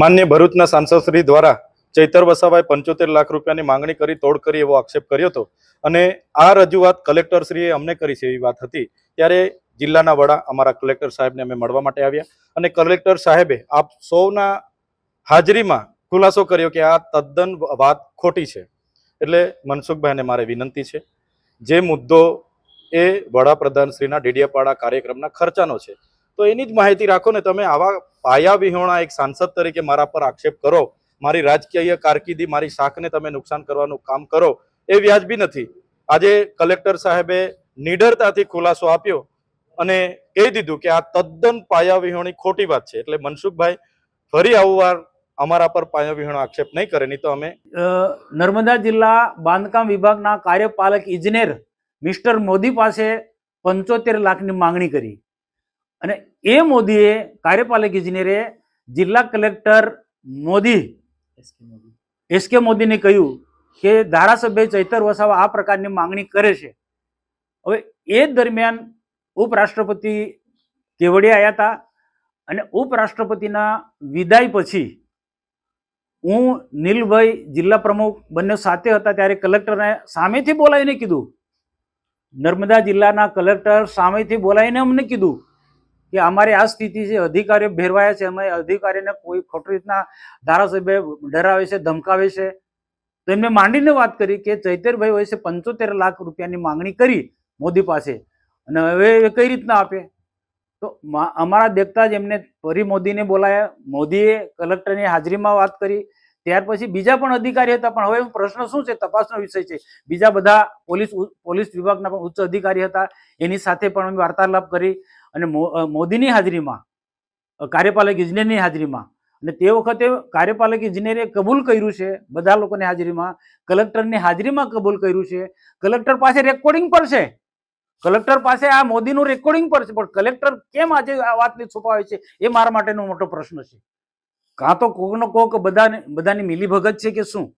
માન્ય ભરૂચના સાંસદ શ્રી દ્વારા ચૈતર વસાવાએ પંચોતેર લાખ રૂપિયાની માંગણી કરી, તોડ કરી એવો આક્ષેપ કર્યો હતો. અને આ રજૂઆત કલેક્ટર શ્રીએ અમને કરી છે એવી વાત હતી. ત્યારે જિલ્લાના વડા અમારા કલેક્ટર સાહેબને અમે મળવા માટે આવ્યા અને કલેક્ટર સાહેબે આપ સૌના હાજરીમાં ખુલાસો કર્યો કે આ તદ્દન વાત ખોટી છે. એટલે મનસુખભાઈને મારે વિનંતી છે. જે મુદ્દો એ વડાપ્રધાન શ્રીના ડેડિયાપાડા કાર્યક્રમના ખર્ચાનો છે. તો એની જ માહિતી રાખો ને તમે આવા પાયા વિહોણા એક સાંસદ તરીકે મારા પર આક્ષેપ કરો, મારી રાજકીય કારકિર્દી, મારી શાખને તમે નુકસાન કરવાનું કામ કરો, એ વ્યાજબી નથી. આજે કલેક્ટર સાહેબે નિડરતાથી ખુલાસો આપ્યો અને કહી દીધું કે આ તદ્દન પાયા વિહોણી ખોટી વાત છે. એટલે મનસુખભાઈ, ફરી આવું અમારા પર પાયા વિહોણો આક્ષેપ નહીં કરે, નહીં તો અમે નર્મદા જિલ્લા બાંધકામ વિભાગના કાર્યપાલક ઇજનેર મિસ્ટર મોદી પાસે પંચોતેર લાખની માંગણી કરી. અને એ મોદીએ કાર્યપાલક ઇજનેરે જિલ્લા કલેક્ટર મોદી એસ કે મોદીને કહ્યું કે ધારાસભ્ય ચૈતર વસાવા આ પ્રકારની માંગણી કરે છે. હવે એ દરમિયાન ઉપરાષ્ટ્રપતિ કેવડિયા આવ્યા હતા અને ઉપરાષ્ટ્રપતિના વિદાય પછી હું નીલભાઈ જિલ્લા પ્રમુખ બંને સાથે હતા ત્યારે કલેક્ટરને સામેથી બોલાવીને કીધું. નર્મદા જિલ્લાના કલેક્ટર સામેથી બોલાવીને અમને કીધું. કે અમારી આ સ્થિતિ છે, અધિકારીઓ ભેરવાયા છે, અમે અધિકારીને કોઈ ખોટી રીતના ધારાસભ્ય ડરાવે છે, ધમકાવે છે. તો એમને માંડીને વાત કરી કે ચૈતરભાઈ હોય છે પંચોતેર લાખ રૂપિયાની માંગણી કરી મોદી પાસે અને હવે કઈ રીતના આપે? તો અમારા દેખતા જ એમને ફરી મોદીને બોલાયા. મોદીએ કલેક્ટરની હાજરીમાં વાત કરી. ત્યાર પછી બીજા પણ અધિકારી હતા, પણ હવે પ્રશ્ન શું છે? તપાસનો વિષય છે. બીજા બધા પોલીસ પોલીસ વિભાગના પણ ઉચ્ચ અધિકારી હતા. એની સાથે પણ અમે વાર્તાલાપ કરી. અને મોદીની હાજરીમાં કાર્યપાલક ઇજનેરની હાજરીમાં. અને તે વખતે કાર્યપાલક ઇજનેરે કબૂલ કર્યું છે, બધા લોકોની હાજરીમાં, કલેક્ટરની હાજરીમાં કબૂલ કર્યું છે. કલેક્ટર પાસે રેકોર્ડિંગ પર છે. કલેક્ટર પાસે આ મોદીનું રેકોર્ડિંગ પર છે, પણ કલેક્ટર કેમ આજે આ વાતને છુપાવે છે, એ મારા માટેનો મોટો પ્રશ્ન છે. કાં તો કોકનો કોક બધાને, બધાની મિલીભગત છે કે શું?